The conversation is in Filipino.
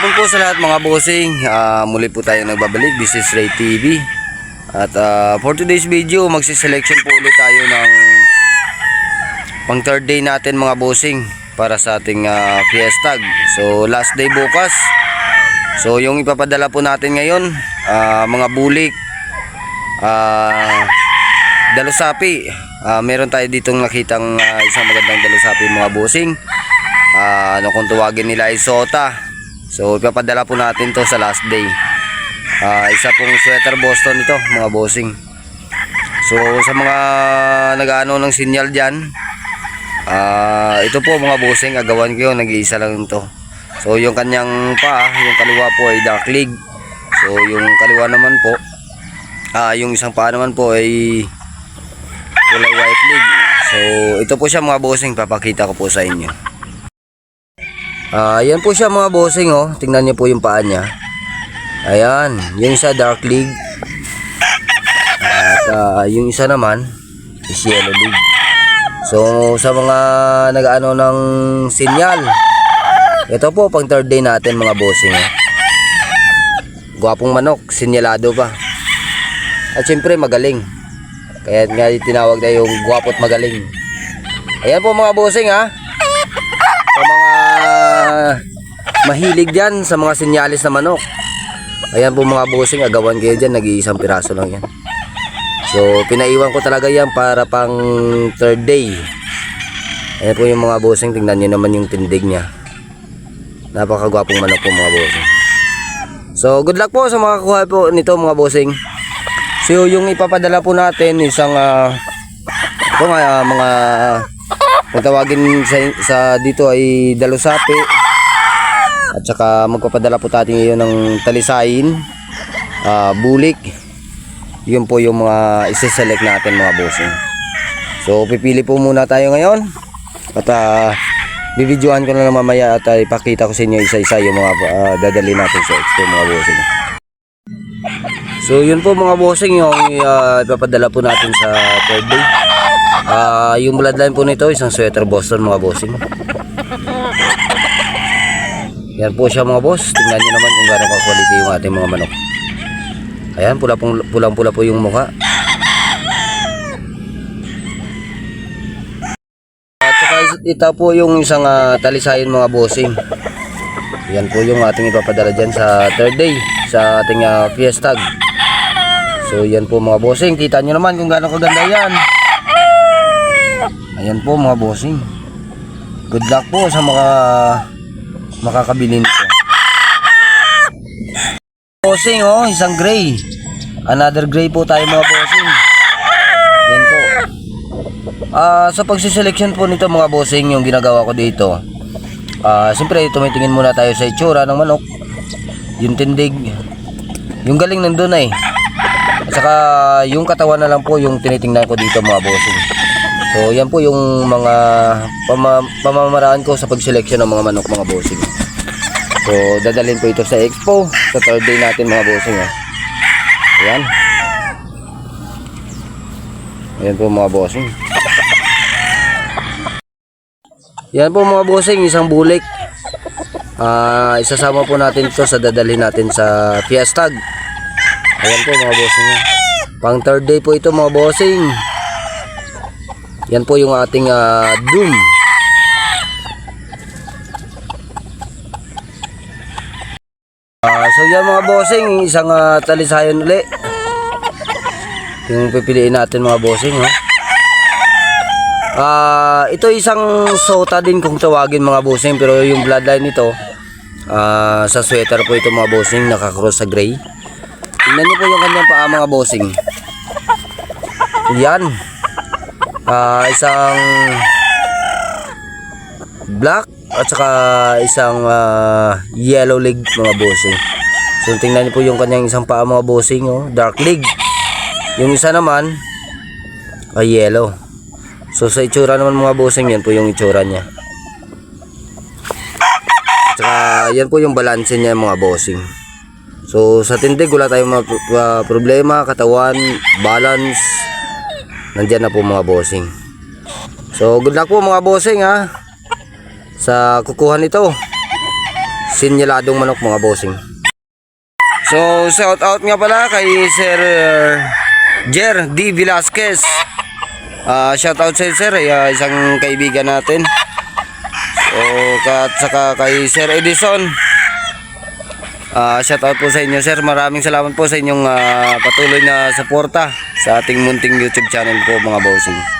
sa lahat mga bossing. Ah, muli po tayo nagbabalik. This is Ray TV. At ah, for today's video, magsiselection po ulit tayo ng pang third day natin mga bossing para sa ating ah, fiestag. So last day bukas. So yung ipapadala po natin ngayon, ah, mga bulik, ah, dalusapi. Ah, meron tayo ditong nakitang ah, isang magandang dalusapi mga bossing. Ah, ano kung tuwagin nila ay sota. So ipapadala po natin to sa last day. Ah, isa pong sweater Boston ito mga bossing. So sa mga nag-ano ng sinyal diyan, ah ito po mga bossing, agawan ko yun, nag-iisa lang to. So yung kanyang pa, yung kaliwa po ay dark league. So yung kaliwa naman po, ah yung isang pa naman po ay kulay white league. So ito po siya mga bossing, papakita ko po sa inyo. Ah, yan po siya mga bossing oh. Tingnan niyo po yung paa niya. Ayan, yung isa dark league. At ah, yung isa naman is yellow league. So sa mga nag-ano ng sinyal. Ito po pang third day natin mga bossing. Oh. Gwapong manok, sinyalado pa. At syempre magaling. Kaya nga tinawag na yung gwapo't magaling. Ayan po mga bossing ha sa mga mahilig dyan sa mga sinyalis na manok. Ayan po mga bossing, agawan kayo dyan, nag-iisang piraso lang yan. So, pinaiwan ko talaga yan para pang third day. Ayan po yung mga bossing, tingnan nyo naman yung tindig niya. Napakagwapong manok po mga bossing. So, good luck po sa mga kuha po nito mga bossing. So, yung ipapadala po natin, isang uh, ito nga, ah, mga kung tawagin sa, sa dito ay dalusapi at saka magpapadala po tayo ngayon ng talisayin ah, bulik. Yun po yung mga isi-select natin mga bossing. So pipili po muna tayo ngayon. At uh, bibidyohan ko na lang mamaya at uh, ipakita ko sa inyo isa-isa yung mga ah, dadali natin sa expo mga bossing. So yun po mga bossing yung uh, ipapadala po natin sa third day. Ah, yung bloodline po nito isang sweater Boston mga bossing. Yan po siya mga boss. Tingnan niyo naman kung gaano ka-quality yung ating mga manok. Ayan, pula pulang pula po yung mukha. At saka ito po yung isang ah, talisayin mga bossing. Yan po yung ating ipapadala dyan sa third day sa ating uh, fiestag. So yan po mga bossing. Kita nyo naman kung gaano kaganda yan. Ayan po mga bossing. Good luck po sa mga makakabili nito. Bossing oh, isang gray. Another gray po tayo mga bossing. Yan po. Ah, sa pagsiselection po nito mga bossing, yung ginagawa ko dito. Ah, siyempre tumitingin muna tayo sa itsura ng manok. Yung tindig. Yung galing nandun eh. At saka yung katawan na lang po yung tinitingnan ko dito mga bossing. So yan po yung mga pama, pamamaraan ko sa pagseleksyon ng mga manok mga bossing. So dadalhin po ito sa expo sa third day natin mga bossing. Oh. Ayan. Ayan po mga bossing. Yan po mga bossing, isang bulik. Ah, isasama po natin ito sa dadalhin natin sa fiestag. Ayan po mga bossing. Pang third day po ito mga bossing. Yan po yung ating ah, doom. Ah, so yan mga bossing, isang uh, talisayan uli. Yung pipiliin natin mga bossing, ha. Ah, ito isang sota din kung tawagin mga bossing, pero yung bloodline nito ah, sa sweater po ito mga bossing, nakakross sa gray. Tingnan niyo po yung kanyang paa mga bossing. Yan. Ah, isang black at saka isang ah, yellow leg mga bossing. So tingnan niyo po yung kanyang isang paa mga bossing, oh, dark leg. Yung isa naman ay yellow. So sa itsura naman mga bossing, yan po yung itsura niya. At saka yan po yung balanse niya mga bossing. So sa tindig wala tayong mga ah, problema, katawan, balance, nandyan na po mga bossing. So good luck po mga bossing ha sa kukuha nito. Sinyaladong manok mga bossing. So, shout out nga pala kay Sir uh, Jer D. Velasquez. Ah, shout out sa Sir, ah, isang kaibigan natin. So, at saka kay Sir Edison. Ah, shout out po sa inyo Sir. Maraming salamat po sa inyong ah, patuloy na suporta sa ating munting YouTube channel ko mga bossing.